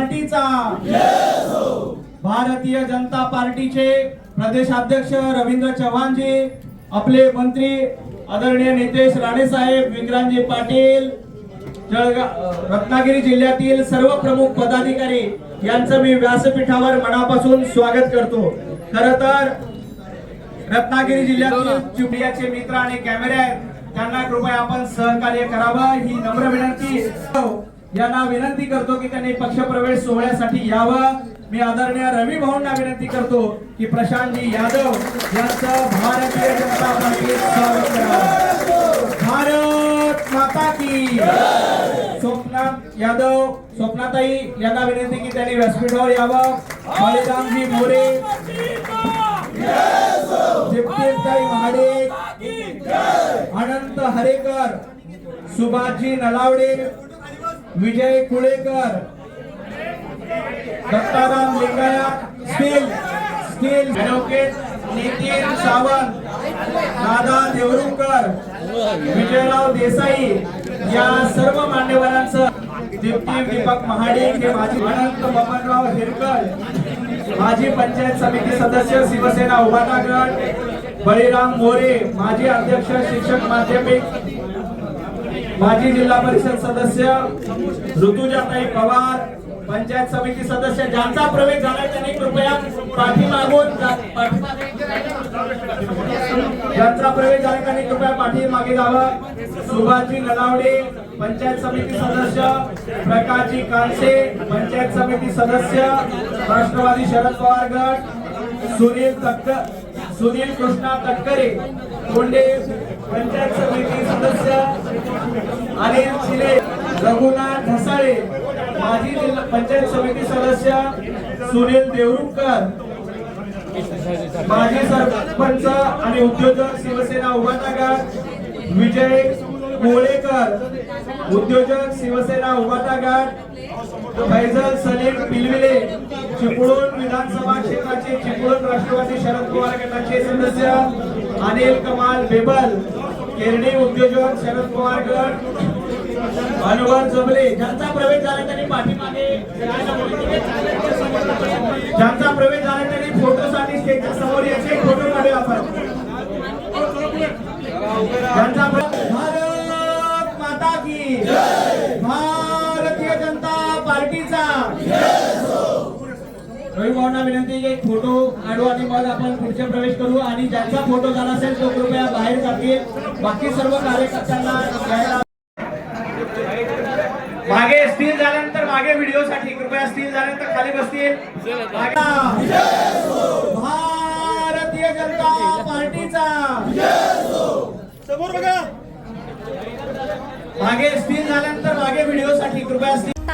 पार्टीचा. भारतीय जनता पार्टीचे प्रदेशाध्यक्ष रवींद्र चव्हाणजी आपले मंत्री आदरणीय नितेश राणे साहेब विक्रांतजी पाटील जळगाव रत्नागिरी जिल्ह्यातील सर्व प्रमुख पदाधिकारी यांचं मी व्यासपीठावर मनापासून स्वागत करतो. खर तर रत्नागिरी जिल्ह्यातील चिमण्याचे मित्र आणि कॅमेरे आहेत. त्यांना कृपया आपण सहकार्य करावं. ही नम्र विनंती. यांना विनंती करतो की त्यांनी पक्षप्रवेश सोहळ्यासाठी यावं. मी आदरणीय रवी भाऊंना विनंती करतो की प्रशांतजी यादव यांचं भारतीय जनता पार्टीत स्वागत करावं भारत माता की स्वप्नाथ यादव स्वप्नाताई यांना विनंती की त्यांनी व्यासपीठावर यावं. Baliramji More. जिप्तीताई Mahade. Anant Harekar. Subhashji Nalawade. Vijay Kulekar. Dattaram Lingayat steel steel advocate Nitin Sawant दादा देवरुणकर विजयराव देसाई या सर्व मान्यवरांचं दीप्ती दीपक महाडे हे माजी अनंत बबनराव हिरकर माजी पंचायत समिती सदस्य शिवसेना उभाटा बळीराम मोरे माजी अध्यक्ष शिक्षक माध्यमिक माजी जिल्हा परिषद सदस्य ऋतुजाताई पवार पंचायत समिती सदस्य ज्यांचा प्रवेश झाला त्यांनी कृपया पाठीमागून जा- ज्यांचा प्रवेश झाला त्यांनी कृपया पाठीमागे जावं. सुभाषजी नलावडे पंचायत समिती सदस्य प्रकाशजी कानसे पंचायत समिती सदस्य राष्ट्रवादी शरद पवार गट सुनील तक्कर सुनील कृष्णा तटकरे कोंडे पंचायत समिती सदस्य अनिल शिले रघुनाथ ढसाळे माजी जिल्हा पंचायत समिती सदस्य सुनील देवरुखकर माजी सरपंच आणि उद्योजक शिवसेना उभाटा विजय कोळेकर उद्योजक शिवसेना उभाटा फैजल सलीम पिलविले चिपळूण विधानसभा क्षेत्राचे चिपळूण राष्ट्रवादी शरद पवार गटाचे सदस्य अनिल कमाल बेबल केरडी उद्योजक शरद पवार गट अनुवर जबले ज्यांचा प्रवेश झाला त्यांनी पाठीमागे ज्यांचा प्रवेश झाला त्यांनी फोटोसाठी स्टेजच्या समोर याचे फोटो काढूया आपण. ज्यांचा भारत माता की रवी विनंती की फोटो काढू आणि मग आपण पुढचे प्रवेश करू आणि ज्यांचा फोटो झाला असेल तो कृपया बाहेर जातील बाकी सर्व कार्यकर्त्यांना यायला मागे स्थिर झाल्यानंतर मागे व्हिडिओ साठी कृपया स्थिर झाल्यानंतर खाली बसतील. भारतीय जनता पार्टीचा. समोर बघा. मागे स्थिर झाल्यानंतर मागे व्हिडिओ साठी कृपया स्थिर